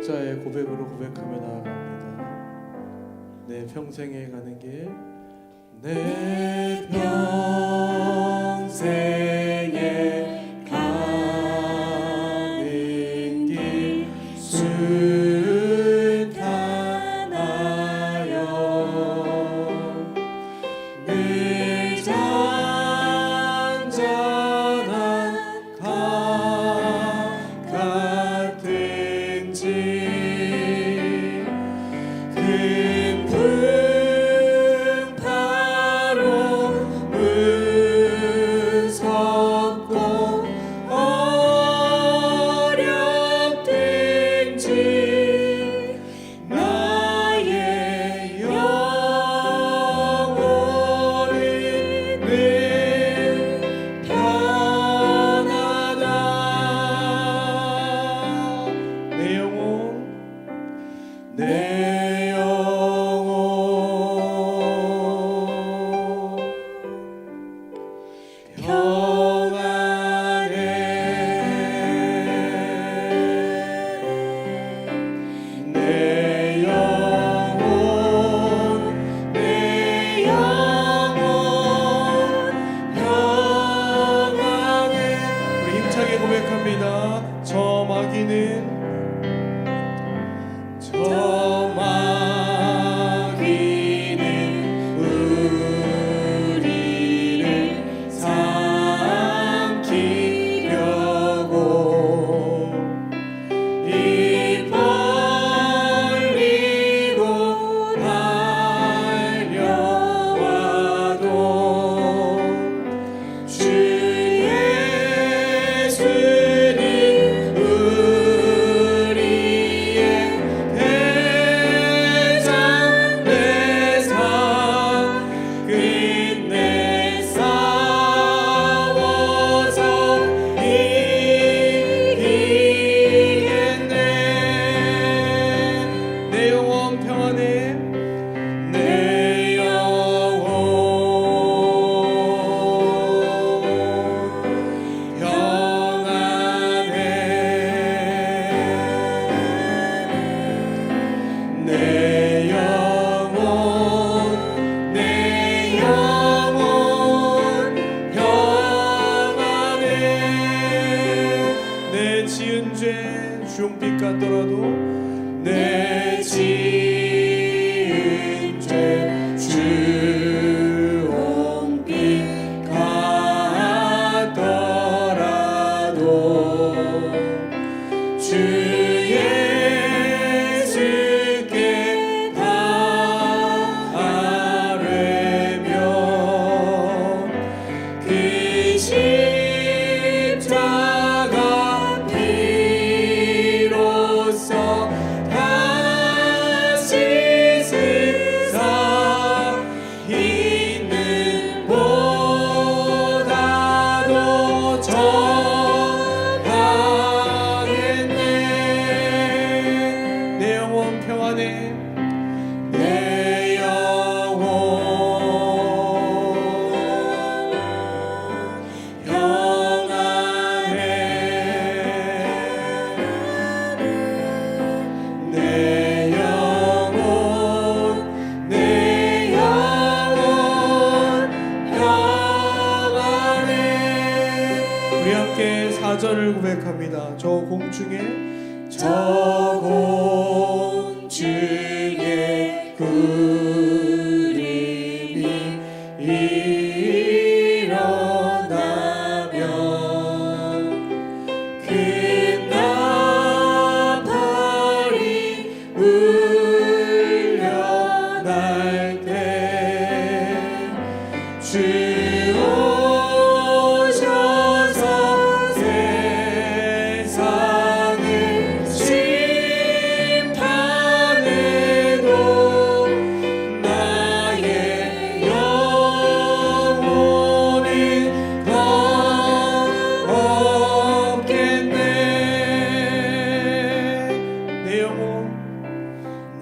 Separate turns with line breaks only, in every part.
각자의 고백으로 고백하며 나아갑니다. 내 평생에 가는 길, 내 평생에 가는 길, 순탄하여 늘 나야 저 마귀는 않더라도 내 집. 저 공중에 저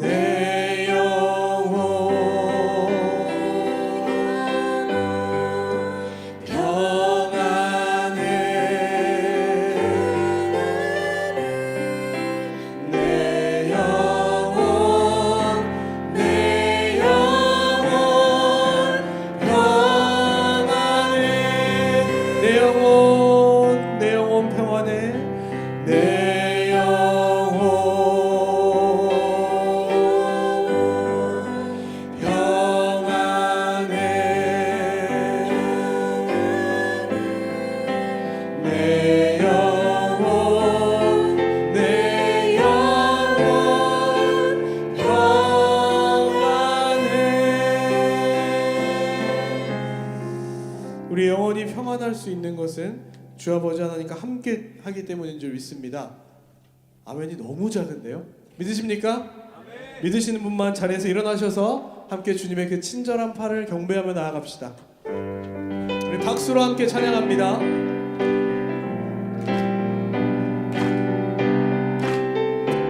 There 주 아버지 하나님과 함께 하기 때문인 줄 믿습니다. 아멘이 너무 작은데요. 믿으십니까? 믿으시는 분만 자리에서 일어나셔서 함께 주님의 그 친절한 팔을 경배하며 나아갑시다. 우리 박수로 함께 찬양합니다.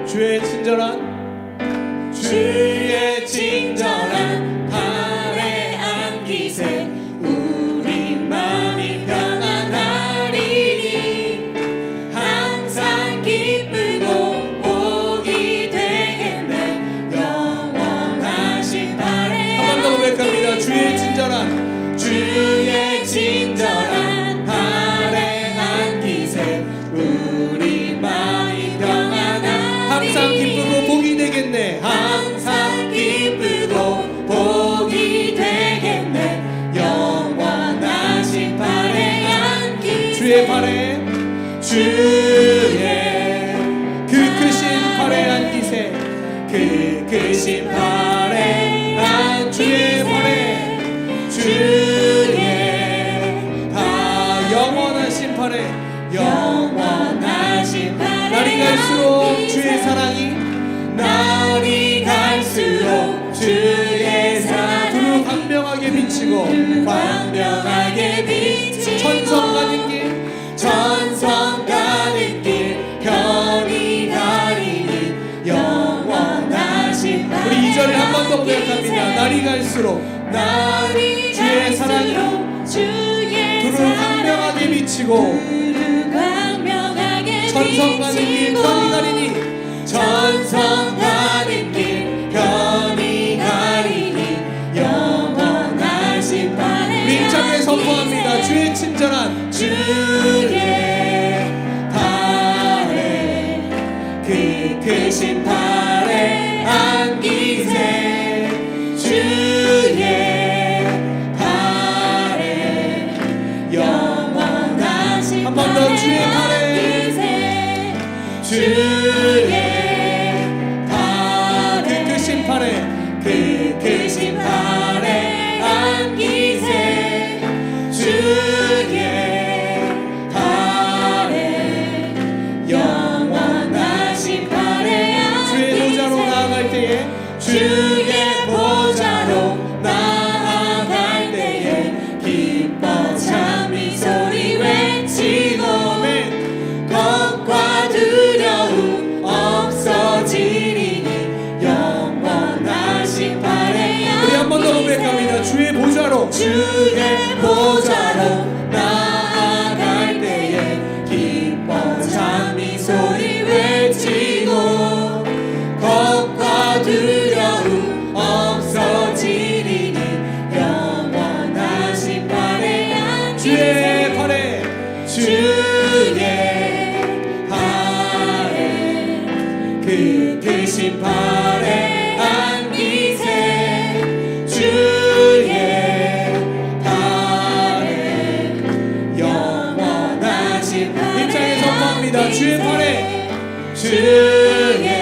주의 친절한
주
갈수록. 주의 사랑이
날이 갈수록 주의
두루
사랑이
광명하게 비치고
광명하게 비치고
천성 가는 길
천성 가는 길 별이 가리니 영원하신
우리 2절을 한번 더 고백합니다. 날이 갈수록
날이
주의 사랑이
주의
두루 광명하게 비치고
두루
천성 가는 길 가 보좌로 나
주의 팔에
주의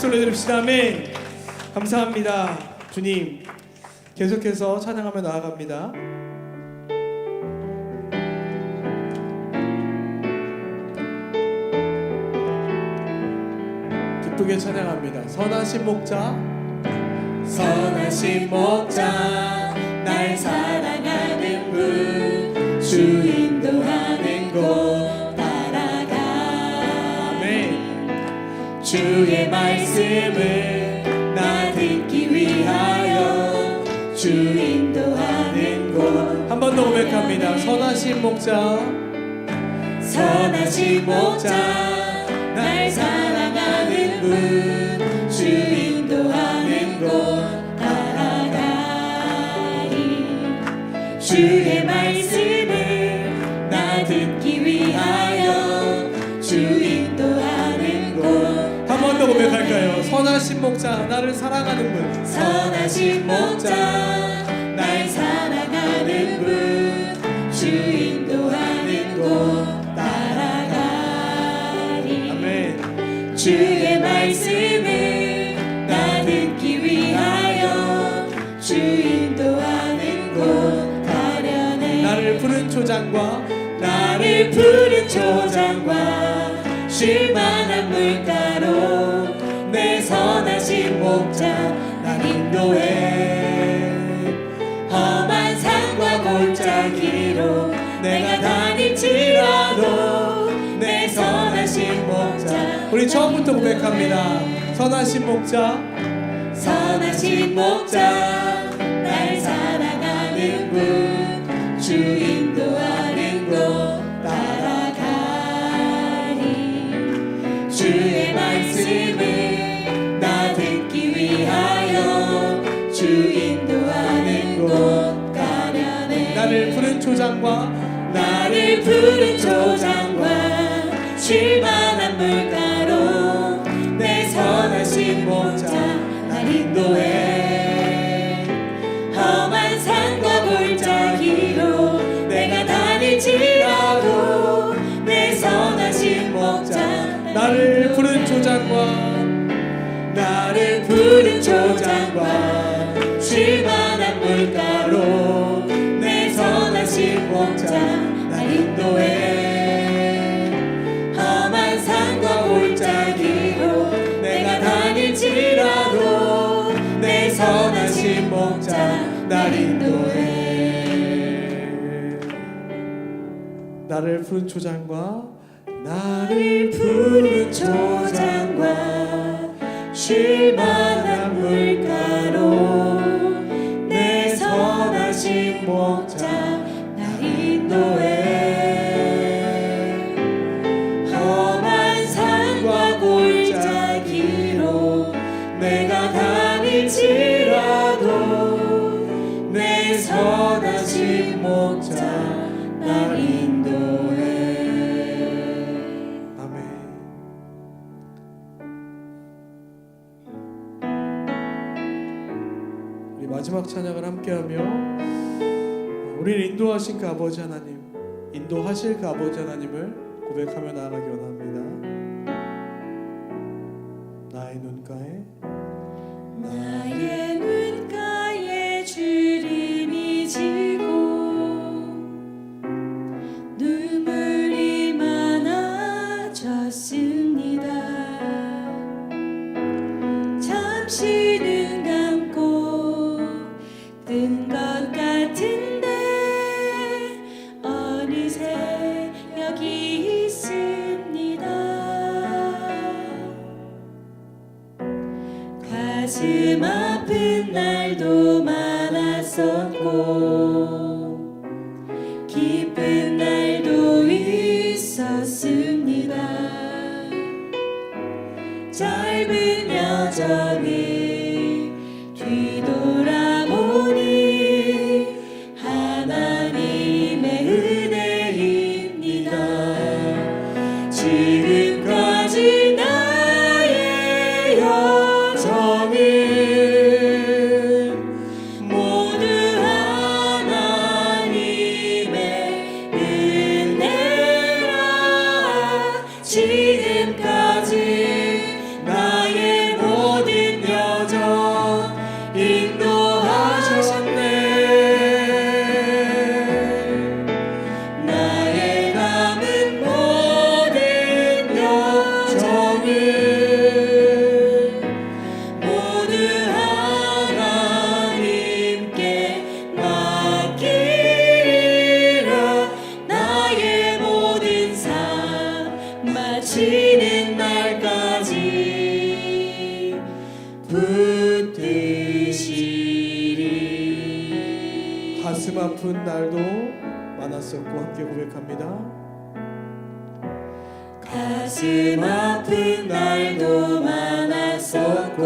박수를 드립시다. 아멘. 감사합니다. 주님 계속해서 찬양하며 나아갑니다. 기쁘게 찬양합니다. 선하신 목자.
선하신 목자 날 사랑 말씀을 나 듣기 위하여 주 인도하는 곳.
한 번 더 고백합니다. 선하신 목자.
선하신 목자 날 사랑하는 분
선하신 목자 나를 사랑하는 분.
선하신 목자 날 사랑하는 분. 주인도하는 곳 따라가리.
아멘.
주의 말씀을 나 듣기 위하여 주인도하는 곳 가려네
나를 푸른 초장과
나를 푸른 초장과 쉴만한 물가 인도해. 험한 산과 골짜기로 내가 다닐지라도 내 선하신 목자
우리 처음부터 고백합니다. 선하신 목자.
선하신 목자 날 사랑하는 분 주인
초장과
나를 푸른 초장과 쉴만한 물가 목자 날 인도해
나를 푸른 초장과
나를 푸른 초장과 쉴만한 물가로 내 선하신 목자 날 인도해 선하신 목자 날 인도해.
아멘. 우리 마지막 찬양을 함께하며 우리를 인도하신 그 아버지 하나님 인도하실 그 아버지 하나님을 고백하며 나아가기 원합니다. 나의 눈가에
나의 짧은 여정을
가슴 아픈 날도 많았었고 함께 고백합니다.
가슴 아픈 날도 많았었고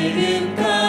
지금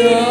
고